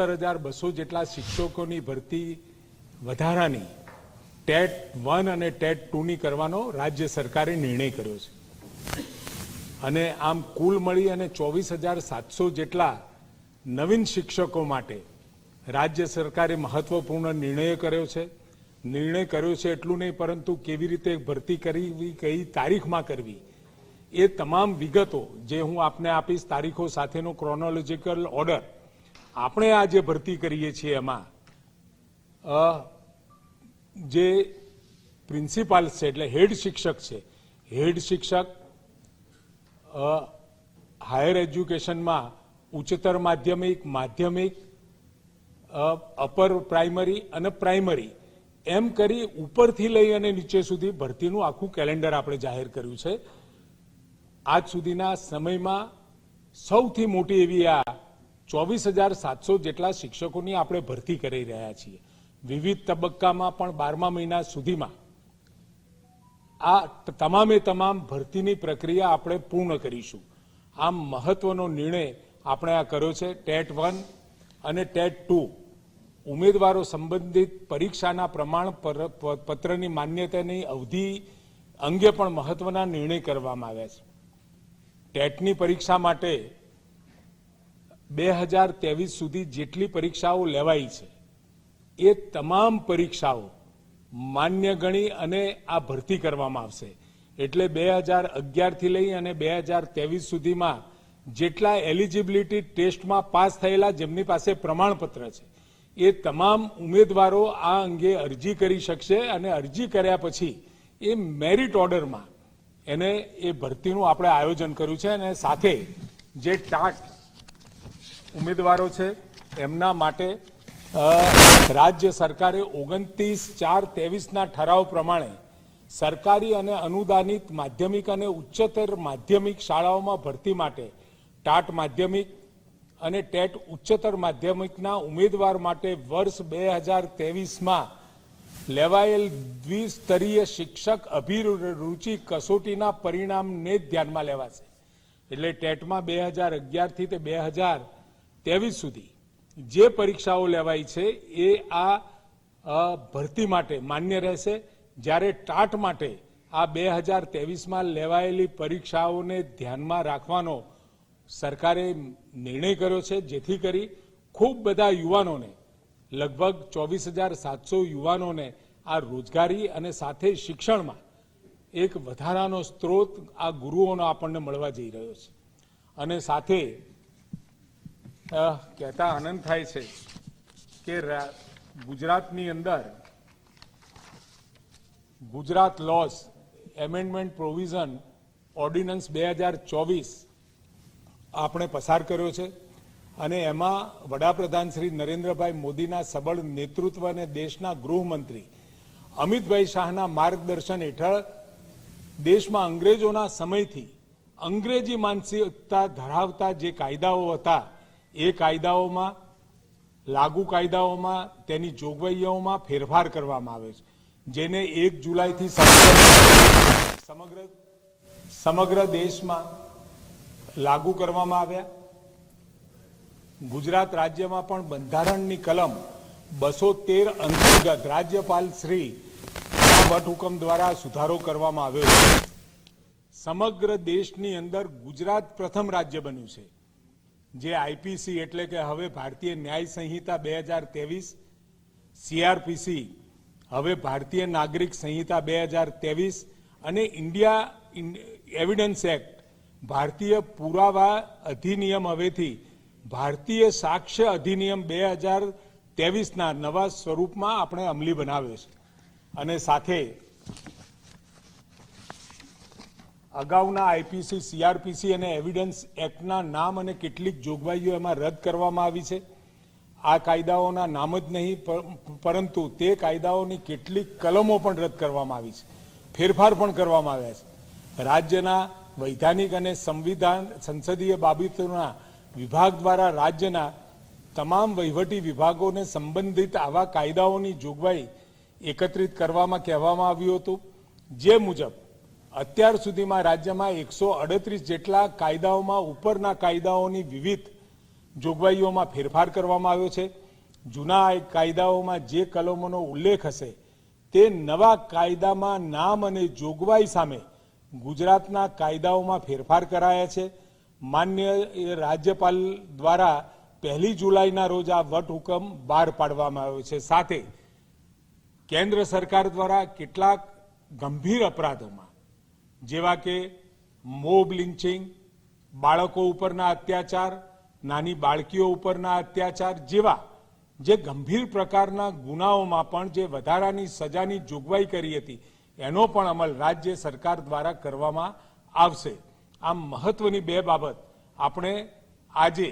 સત્તર હજાર બસો જેટલા શિક્ષકોની ભરતી વધારાની ટેટ વન અને ટેટ ટુની કરવાનો રાજ્ય સરકારે નિર્ણય કર્યો છે. અને આમ કુલ મળી અને ચોવીસ હજાર સાતસો જેટલા નવીન શિક્ષકો માટે રાજ્ય સરકારે મહત્વપૂર્ણ નિર્ણય કર્યો છે. નિર્ણય કર્યો છે એટલું નહીં, પરંતુ કેવી રીતે ભરતી કરવી, કઈ તારીખમાં કરવી, એ તમામ વિગતો જે હું આપને આપીશ, તારીખો સાથેનો ક્રોનોલોજીકલ ઓર્ડર આપણે આ જે ભરતી કરીએ છીએ એમાં જે પ્રિન્સિપાલ છે, એટલે હેડ શિક્ષક છે, હેડ શિક્ષક હાયર એજ્યુકેશનમાં ઉચ્ચતર માધ્યમિક માધ્યમિક અપર પ્રાઇમરી અને પ્રાઇમરી, એમ કરી ઉપરથી લઈ અને નીચે સુધી ભરતીનું આખું કેલેન્ડર આપણે જાહેર કર્યું છે. આજ સુધીના સમયમાં સૌથી મોટી એવી આ ચોવીસ હજાર સાતસો જેટલા શિક્ષકોની આપણે ભરતી કરી રહ્યા છીએ. વિવિધ તબક્કામાં પણ બારમા મહિના સુધીમાં આ તમામે તમામ ભરતીની પ્રક્રિયા આપણે પૂર્ણ કરીશું. આમ મહત્વનો નિર્ણય આપણે આ કર્યો છે ટેટ વન અને ટેટ ટુ. ઉમેદવારો સંબંધિત પરીક્ષાના પ્રમાણ પર- પત્રની માન્યતાની અવધિ અંગે પણ મહત્વના નિર્ણય કરવામાં આવ્યા છે. ટેટની પરીક્ષા માટે બે હજાર ત્રેવીસ સુધી જેટલી પરીક્ષાઓ લેવાઈ છે, એ તમામ પરીક્ષાઓ માન્ય ગણી અને આ ભરતી કરવામાં આવશે. એટલે બે હજાર અગિયારથી લઈ અને બે હજાર ત્રેવીસ સુધીમાં જેટલા એલિજિબિલિટી ટેસ્ટમાં પાસ થયેલા જેમની પાસે પ્રમાણપત્ર છે, એ તમામ ઉમેદવારો આ અંગે અરજી કરી શકશે અને અરજી કર્યા પછી એ મેરિટ ઓર્ડરમાં એને એ ભરતીનું આપણે આયોજન કર્યું છે અને સાથે જે ટાટ ઉમેદવારો છે. એમના માટે રાજ્ય સરકારે ઓગણત્રીસ ચાર ત્રેવીસના ઠરાવ પ્રમાણે સરકારી અને અનુદાનિત માધ્યમિક અને ઉચ્ચતર માધ્યમિક શાળાઓમાં ભરતી માટે ટાટ માધ્યમિક અને ટેટ ઉચ્ચતર માધ્યમિકના ઉમેદવાર માટે વર્ષ બે હજાર ત્રેવીસમાં લેવાયેલ દ્વિસ્તરીય શિક્ષક અભિરુચિ કસોટીના પરિણામને ધ્યાનમાં લેવાશે. એટલે ટેટમાં બે હજાર અગિયારથી તે બે હજાર ત્રેવીસ સુધી જે પરીક્ષાઓ લેવાઈ છે એ આ ભરતી માટે માન્ય રહેશે. જ્યારે ટાટ માટે આ બે હજાર ત્રેવીસમાં લેવાયેલી પરીક્ષાઓને ધ્યાનમાં રાખવાનો સરકારે નિર્ણય કર્યો છે, જેથી કરી ખૂબ બધા યુવાનોને, લગભગ ચોવીસ હજાર સાતસો યુવાનોને આ રોજગારી અને સાથે શિક્ષણમાં એક વધારાનો સ્ત્રોત આ ગુરુઓનો આપણને મળવા જઈ રહ્યો છે. અને સાથે કહેતા આનંદ થાય છે કે ગુજરાતની અંદર Gujarat laws amendment provision ordinance બે હજાર ચોવીસ આપણે પસાર કર્યો છે અને એમાં વડાપ્રધાન શ્રી નરેન્દ્રભાઈ મોદીના સબળ નેતૃત્વ અને દેશના ગૃહમંત્રી અમિતભાઈ શાહના માર્ગદર્શન હેઠળ દેશમાં અંગ્રેજોના સમયથી અંગ્રેજી માનસિકતા ધરાવતા જે કાયદાઓ હતા એ કાયદાઓમાં, લાગુ કાયદાઓમાં, તેની જોગવાઈઓમાં ફેરફાર કરવામાં આવે છે. જેને એક જુલાઈથી સમગ્ર સમગ્ર દેશમાં લાગુ કરવામાં આવ્યા. ગુજરાત રાજ્યમાં પણ બંધારણની કલમ બસો તેર અંતર્ગત રાજ્યપાલ શ્રી વટહુકમ દ્વારા સુધારો કરવામાં આવ્યો છે. સમગ્ર દેશની અંદર ગુજરાત પ્રથમ રાજ્ય બન્યું છે. જે આઈપીસી એટલે કે હવે ભારતીય ન્યાય સંહિતા બે હજાર ત્રેવીસ, સીઆરપીસી હવે ભારતીય નાગરિક સંહિતા બે હજાર ત્રેવીસ અને ઇન્ડિયા એવિડન્સ એક્ટ ભારતીય પુરાવા અધિનિયમ હવેથી ભારતીય સાક્ષ્ય અધિનિયમ બે હજાર ત્રેવીસના નવા સ્વરૂપમાં આપણે અમલી બનાવ્યો છે. અને સાથે અગાઉના આઈપીસી, સીઆરપીસી અને એવિડન્સ એક્ટના નામ અને કેટલીક જોગવાઈઓ એમાં રદ કરવામાં આવી છે. આ કાયદાઓના નામ જ નહીં પરંતુ તે કાયદાઓની કેટલીક કલમો પણ રદ કરવામાં આવી છે. ફેરફાર પણ કરવામાં આવ્યા છે. રાજ્યના વૈધાનિક અને સંવિધાન, સંસદીય બાબતોના વિભાગ દ્વારા રાજ્યના તમામ વહીવટી વિભાગોને સંબંધિત આવા કાયદાઓની જોગવાઈ એકત્રિત કરવામાં, કહેવામાં આવ્યું હતું. જે મુજબ અત્યાર સુધીમાં રાજ્યમાં એકસો અડત્રીસ જેટલા કાયદાઓમાં ઉપરના કાયદાઓની વિવિધ જોગવાઈઓમાં ફેરફાર કરવામાં આવ્યો છે. જૂના કાયદાઓમાં જે કલમોનો ઉલ્લેખ હશે, તે નવા કાયદામાં નામ અને જોગવાઈ સામે ગુજરાતના કાયદાઓમાં ફેરફાર કરાયા છે. માન્ય રાજ્યપાલ દ્વારા પહેલી જુલાઈના રોજ આ વટહુકમ બહાર પાડવામાં આવ્યો છે. સાથે કેન્દ્ર સરકાર દ્વારા કેટલાક ગંભીર અપરાધોમાં જેવા કે મોબ લિન્ચિંગ બાળકો ઉપરના અત્યાચાર, નાની બાળકીઓ ઉપરના અત્યાચાર જેવા જે ગંભીર પ્રકારના ગુનાઓમાં પણ જે વધારાની સજાની જોગવાઈ કરી હતી, એનો પણ અમલ રાજ્ય સરકાર દ્વારા કરવામાં આવશે. આમ મહત્વની બે બાબત. આપણે આજે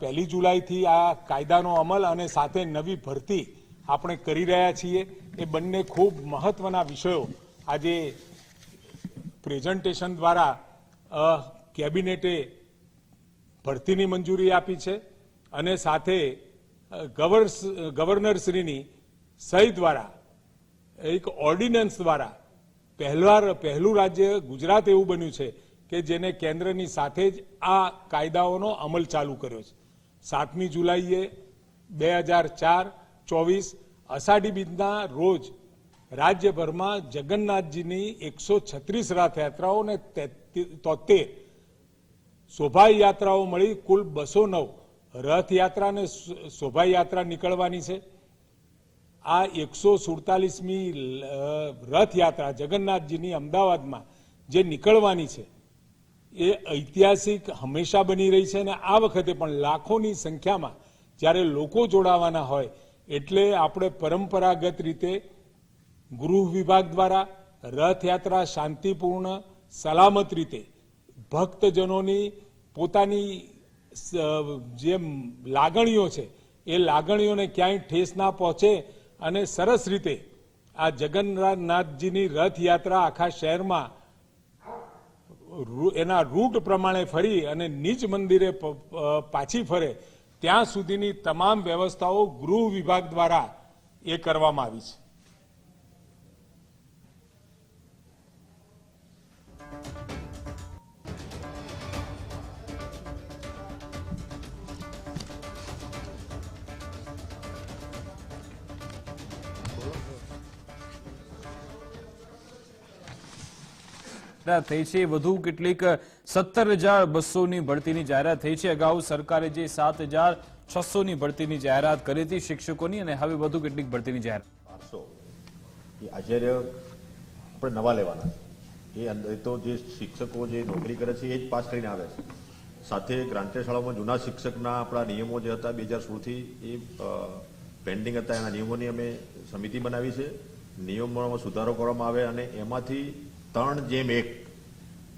પહેલી જુલાઈથી આ કાયદાનો અમલ અને સાથે નવી ભરતી આપણે કરી રહ્યા છીએ. એ બંને ખૂબ મહત્વના વિષયો આજે પ્રેઝન્ટેશન દ્વારા કેબિનેટે ભરતીની મંજૂરી આપી છે અને સાથે ગવર્નરશ્રીની સહી દ્વારા, એક ઓર્ડિનન્સ દ્વારા પહેલા પહેલું રાજ્ય ગુજરાત એવું બન્યું છે કે જેને કેન્દ્રની સાથે જ આ કાયદાઓનો અમલ ચાલુ કર્યો છે. સાતમી જુલાઈએ બે હજાર ચાર ચોવીસ અષાઢી બીજના રોજ રાજ્યભરમાં જગન્નાથજીની એકસો છત્રીસ રથયાત્રાઓ અને તોતેર શોભાયાત્રાઓ મળી કુલ બસો નવ રથયાત્રા અને શોભાયાત્રા નીકળવાની છે. આ એકસો સુડતાલીસમી રથયાત્રા જગન્નાથજીની અમદાવાદમાં જે નીકળવાની છે, એ ઐતિહાસિક હંમેશા બની રહી છે અને આ વખતે પણ લાખોની સંખ્યામાં જ્યારે લોકો જોડાવાના હોય, એટલે આપણે પરંપરાગત રીતે ગૃહ વિભાગ દ્વારા રથયાત્રા શાંતિપૂર્ણ, સલામત રીતે ભક્તજનોની પોતાની જે લાગણીઓ છે, એ લાગણીઓને ક્યાંય ઠેસ ના પહોંચે અને સરસ રીતે આ જગન્નાથજીની રથયાત્રા આખા શહેરમાં એના રૂટ પ્રમાણે ફરી અને નિજ મંદિરે પાછી ફરે, ત્યાં સુધીની તમામ વ્યવસ્થાઓ ગૃહ વિભાગ દ્વારા એ કરવામાં આવી છે. જાહેરાત થઈ છે. વધુ કેટલીક સત્તર હજાર બસોની ભરતીની જાહેરાત થઈ છે. અગાઉ સરકારે જે સાત હજાર છસોની ભરતીની જાહેરાત કરી હતી શિક્ષકોની અને હવે વધુ કેટલીક ભરતીની જાહેરાત. આચાર્ય આપણે નવા લેવાના એ અંદર તો જે શિક્ષકો જે નોકરી કરે છે, એ જ પાસ કરીને આવે છે. સાથે ગ્રાન્ટેડ શાળાઓમાં જૂના શિક્ષકના આપણા નિયમો જે હતા બે હજાર સોળથી, એ પેન્ડિંગ હતા. એના નિયમોની અમે સમિતિ બનાવી છે. નિયમોમાં સુધારો કરવામાં આવે અને એમાંથી ત્રણ જેમ એક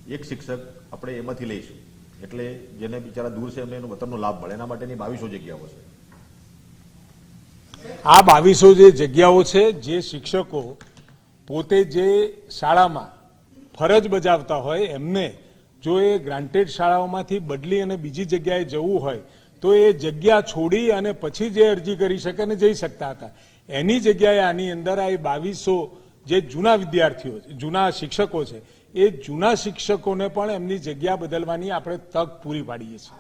એક શિક્ષક આપણે એમાંથી લઈશું. એટલે જેને બિચારા દૂર છે એમને એનો વતનનો લાભ મળે. એના માટેની બાવીસો જગ્યાઓ છે. આ બાવીસો જે જગ્યાઓ છે, જે શિક્ષકો પોતે જે શાળામાં ફરજ બજાવતા હોય, એમને જો એ ગ્રાન્ટેડ શાળાઓમાંથી બદલી અને બીજી જગ્યાએ જવું હોય, તો એ જગ્યા છોડી અને પછી જે અરજી કરી શકે અને જઈ શકતા હતા. એની જગ્યાએ આની અંદર આ બાવીસો જે જૂના વિદ્યાર્થીઓ છે, જૂના શિક્ષકો છે એ જૂના શિક્ષકોને પણ એમની જગ્યા બદલવાની આપણે તક પૂરી પાડીએ છીએ.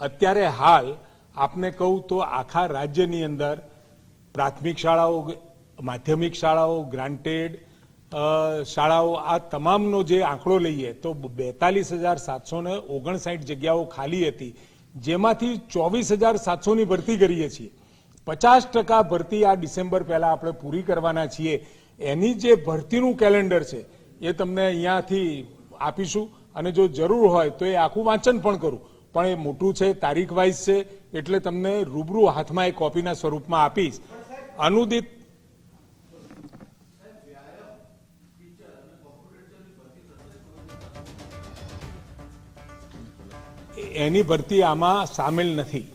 અત્યારે હાલ આપને કહું તો આખા રાજ્યની અંદર પ્રાથમિક શાળાઓ માધ્યમિક શાળાઓ ગ્રાન્ટેડ શાળાઓ આ તમામનો જે આંકડો લઈએ તો બેતાલીસ હજાર સાતસો ને ઓગણસાઠ જગ્યાઓ ખાલી હતી, જેમાંથી ચોવીસ હજાર સાતસોની ભરતી કરીએ છીએ. પચાસ ટકા ભરતી આ ડિસેમ્બર પહેલા આપણે પૂરી કરવાના છીએ. એની જે ભરતીનું કેલેન્ડર છે, એ તમને અહીંયાથી આપીશું. અને જો જરૂર હોય તો એ આખું વાંચન પણ કરું. પણ એ મોટું છે તારીખ વાઇઝ છે, એટલે તમને રૂબરૂ હાથમાં એ કોપીના સ્વરૂપમાં આપીશ. અનુદિત એની ભરતી આમાં સામેલ નથી.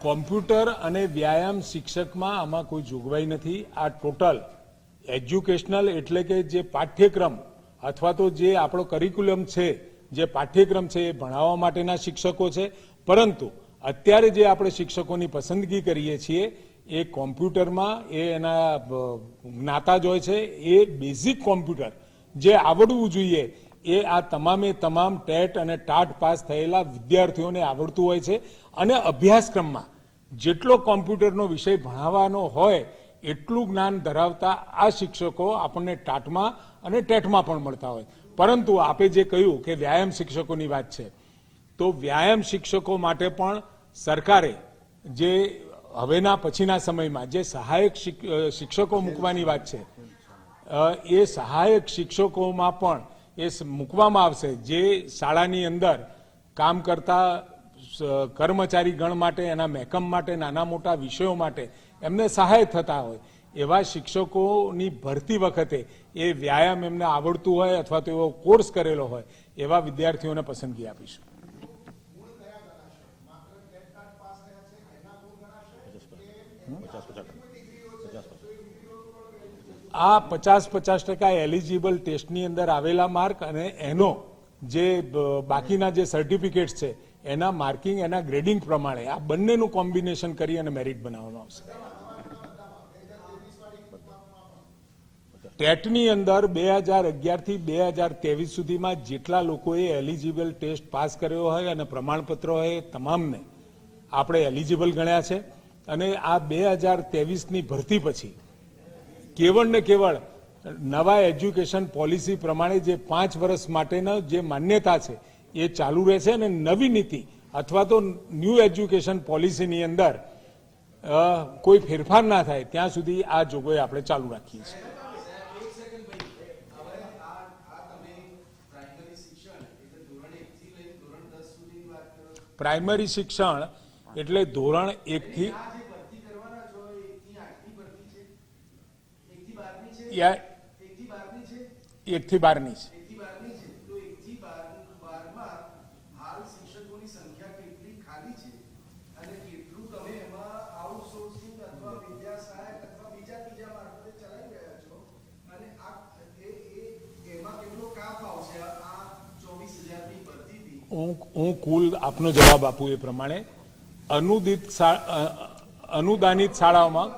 કોમ્પ્યુટર અને વ્યાયામ શિક્ષકમાં આમાં કોઈ જોગવાઈ નથી. આ ટોટલ એજ્યુકેશનલ એટલે કે જે પાઠ્યક્રમ અથવા તો જે આપણો કરિક્યુલમ છે જે પાઠ્યક્રમ છે એ ભણાવવા માટેના શિક્ષકો છે. પરંતુ અત્યારે જે આપણે શિક્ષકોની પસંદગી કરીએ છીએ, એ કોમ્પ્યુટરમાં, એ એના જ્ઞાતા જ હોય છે, એ બેઝિક કોમ્પ્યુટર જે આવડવું જોઈએ, એ આ તમામે તમામ ટેટ અને ટાટ પાસ થયેલા વિદ્યાર્થીઓને આવડતું હોય છે. અને અભ્યાસક્રમમાં જેટલો કોમ્પ્યુટરનો વિષય ભણાવવાનો હોય, એટલું જ્ઞાન ધરાવતા આ શિક્ષકો આપણને ટાટમાં અને ટેટમાં પણ મળતા હોય. પરંતુ આપે જે કહ્યું કે વ્યાયામ શિક્ષકોની વાત છે, તો વ્યાયામ શિક્ષકો માટે પણ સરકારે જે હવેના પછીના સમયમાં જે સહાયક શિક્ષકો મૂકવાની વાત છે એ સહાયક શિક્ષકોમાં પણ એ મૂકવામાં આવશે. જે શાળાની અંદર કામ કરતા કર્મચારી ગણ માટે, એના મહેકમ માટે, નાના મોટા વિષયો માટે એમને સહાય થતા હોય. એવા શિક્ષકોની ભરતી વખતે એ વ્યાયામ એમને આવડતું હોય અથવા તો એવો કોર્સ કરેલો હોય, એવા વિદ્યાર્થીઓને પસંદગી આપીશું. આ પચાસ પચાસ ટકા એલિજિબલ ટેસ્ટની અંદર આવેલા માર્ક અને એનો જે બાકીના જે સર્ટિફિકેટ્સ છે, એના માર્કિંગ એના ગ્રેડિંગ પ્રમાણે આ બંનેનું કોમ્બિનેશન કરી અને મેરિટ બનાવવામાં આવશે. ટેટની અંદર બે હજાર અગિયારથી બે હજાર ત્રેવીસ સુધીમાં જેટલા લોકોએ એલિજિબલ ટેસ્ટ પાસ કર્યો હોય અને પ્રમાણપત્રો હોય તમામને આપણે એલિજિબલ ગણ્યા છે. અને આ બે હજાર ત્રેવીસની ભરતી પછી કેવળ ને કેવળ નવા એજ્યુકેશન પોલિસી પ્રમાણે જે પાંચ વર્ષ માટેનો જે માન્યતા છે એ ચાલુ રહેશે અને નવી નીતિ અથવા તો ન્યૂ એજ્યુકેશન પોલિસીની અંદર કોઈ ફેરફાર ના થાય, ત્યાં સુધી આ જોગવાઈ આપણે ચાલુ રાખીએ છીએ. પ્રાઇમરી શિક્ષણ એટલે ધોરણ એકથી એકથી બારની છે એકથી બારની છે તો એકથી બાર બારમાં હાલ શિક્ષકોની સંખ્યા કેટલી ખાલી છે અને કેટલું તમે એમાં આઉટસોર્સિંગ અથવા વિદ્યા સહાયક અથવા બીજા બીજા મારફતે ચલાવી રહ્યા છો અને આ એ એ એમાં કેટલો કાપ આવશે આ આ ચોવીસ હજારની ભરતીથી હું હું કુલ આપનો જવાબ આપું એ પ્રમાણે અનુદિત અનુદાનિત શાળાઓમાં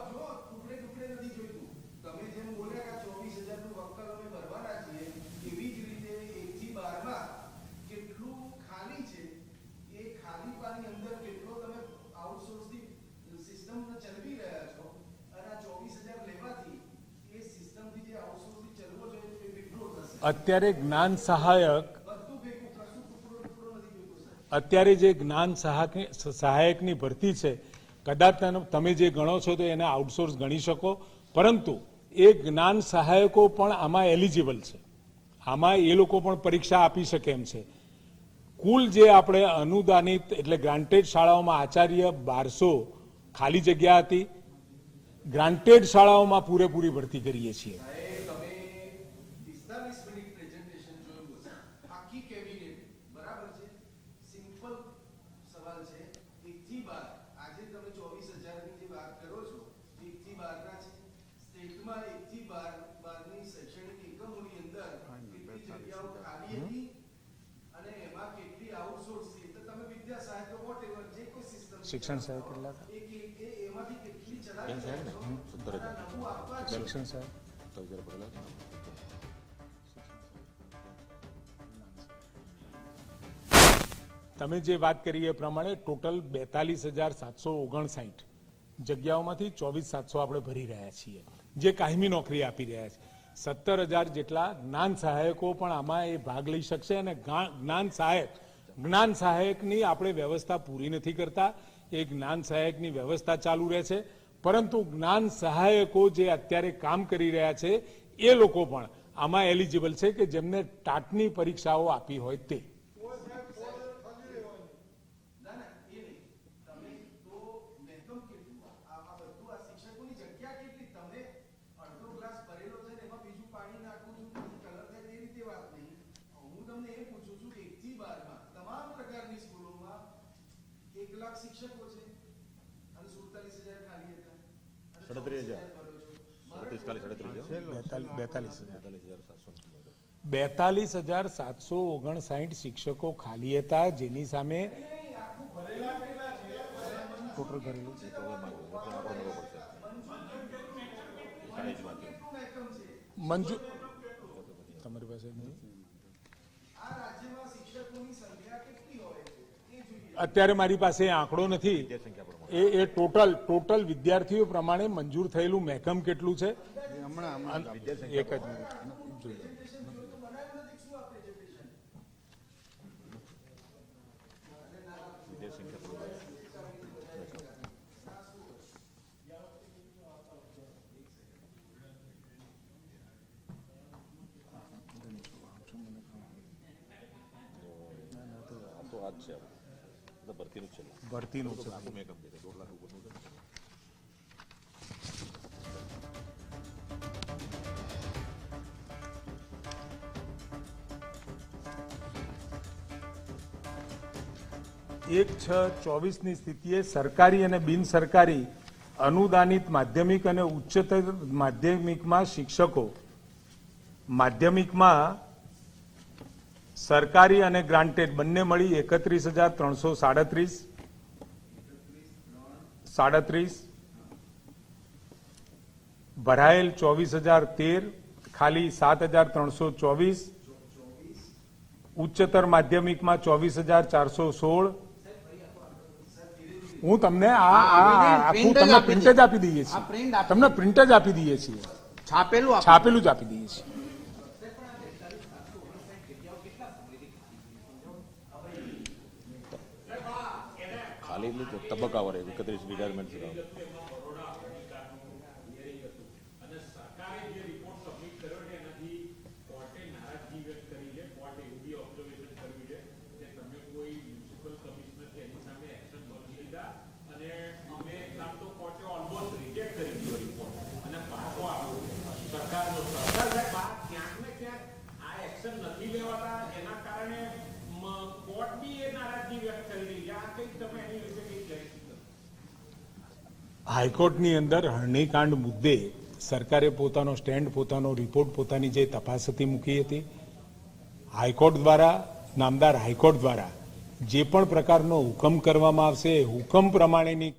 અત્યારે જ્ઞાન સહાયક અત્યારે જે જ્ઞાન સહાયક સહાયકની ભરતી છે, કદાચ તમે જે ગણો છો તો એને આઉટસોર્સ ગણી શકો, પરંતુ એ જ્ઞાન સહાયકો પણ આમાં એલિજિબલ છે. આમાં એ લોકો પણ પરીક્ષા આપી શકે એમ છે. કુલ જે આપણે અનુદાનિત એટલે ગ્રાન્ટેડ શાળાઓમાં આચાર્ય બારસો ખાલી જગ્યા હતી ગ્રાન્ટેડ શાળાઓમાં પૂરેપૂરી ભરતી કરીએ છીએ તમે પિસ્તાલીસ મિનિટ પ્રેઝન્ટેશન જોયું હશે આખી કેબિનેટ બરાબર છે સિમ્પલ સવાલ છે એકથી બાર આજે તમે ચોવીસ હજારની જે વાત કરો છો એકથી બારના છે સ્ટેટમાં એકથી બાર બારની શૈક્ષણિક એકમોની અંદર કેટલી જગ્યાઓ ખાલી હતી અને એમાં કેટલી આઉટસોર્સ છે તો તમે વિદ્યા સહાયક વોટ એવર જે કોઈ સિસ્ટમ શિક્ષણ સહાયક કેટલા હતા? એ કે- એ એમાંથી કેટલી ચલાવી રહ્યા છો અને આ સાહેબ કેટલા શિક્ષણ સાહેબ? તમે જે વાત કરી એ પ્રમાણે ટોટલ બેતાલીસ હજાર સાતસો ઓગણસાઠ જગ્યાઓમાંથી ચોવીસ સાતસો આપણે ભરી રહ્યા છીએ. જે કાયમી નોકરી આપી રહ્યા છે. સત્તર હજાર જેટલા જ્ઞાન સહાયકો પણ આમાં એ ભાગ લઈ શકશે અને જ્ઞાન સહાયક, જ્ઞાન સહાયકની આપણે વ્યવસ્થા પૂરી નથી કરતા. એ જ્ઞાન સહાયકની વ્યવસ્થા ચાલુ રહે છે. પરંતુ જ્ઞાન સહાયકો જે અત્યારે કામ કરી રહ્યા છે, એ લોકો પણ આમાં એલિજિબલ છે કે જેમને ટાટની પરીક્ષાઓ આપી હોય તે ના ના એ નહીં તમે તો મહેકમ કેટલું આ આ બધું આ શિક્ષકોની જગ્યા કેટલી તમને અડધો ગ્લાસ ભરેલો છે ને એમાં બીજું પાણી નાખવું છું કલર થાય તે રીતે વાત નહીં હું તમને એ પૂછું છું શિક્ષકો છે હજાર ખાલી સાડત્રીસ હજાર બેતાલીસ હજાર સાતસો ઓગણસાઠ શિક્ષકો ખાલી હતા જેની સામે ટોટલ પડશે શાળા જ માધ્યમ મંજૂર તમારી પાસે નહીં? અત્યારે મારી પાસે એ આંકડો નથી. એ એ ટોટલ ટોટલ વિદ્યાર્થીઓ પ્રમાણે મંજૂર થયેલું મહેકમ કેટલું છે? એક જ મિનિટ જોઈ લો. વિદ્યાર્થી સંખ્યા આ તો આ જ છે આ તો ભરતીનું લાખ ઉપરનું એક છ ચોવીસની સ્થિતિએ સરકારી અને બિન સરકારી અનુદાનિત માધ્યમિક અને ઉચ્ચતર માધ્યમિકમાં શિક્ષકો. માધ્યમિકમાં સરકારી અને ગ્રાન્ટેડ બંને મળી એકત્રીસ હજાર ત્રણસો સાડત્રીસ. સાડત્રીસ ભરાયેલ ચોવીસ હજાર તેર ખાલી સાત હજાર ત્રણસો ચોવીસ ઉચ્ચતર માધ્યમિકમાં ચોવીસ હજાર ચારસો સોળ. હું તમને આ આખું તમને પ્રિન્ટ જ આપી દઈએ છીએ. તમને પ્રિન્ટ જ આપી દઈએ છીએ. છાપેલું છાપેલું જ આપી દઈએ છીએ. ખાલી લીધું તબક્કાવાર એકત્રીસ રિટાયરમેન્ટ છે ક્યાંક ને ક્યાંક આ એક્શન નથી લેવાતા એના કારણે મ- કોર્ટ બી એ નારાજગી વ્યક્ત કરી રહી છે આ કંઈક તમે એની વિશે કંઈક કહી શકો હાઈકોર્ટની અંદર હરણીકાંડ મુદ્દે સરકારે પોતાનો સ્ટેન્ડ, પોતાનો રિપોર્ટ, પોતાની જે તપાસ હતી મૂકી હતી. હાઈકોર્ટ દ્વારા, નામદાર હાઈકોર્ટ દ્વારા જે પણ પ્રકારનો હુકમ કરવામાં આવશે હુકમ પ્રમાણેની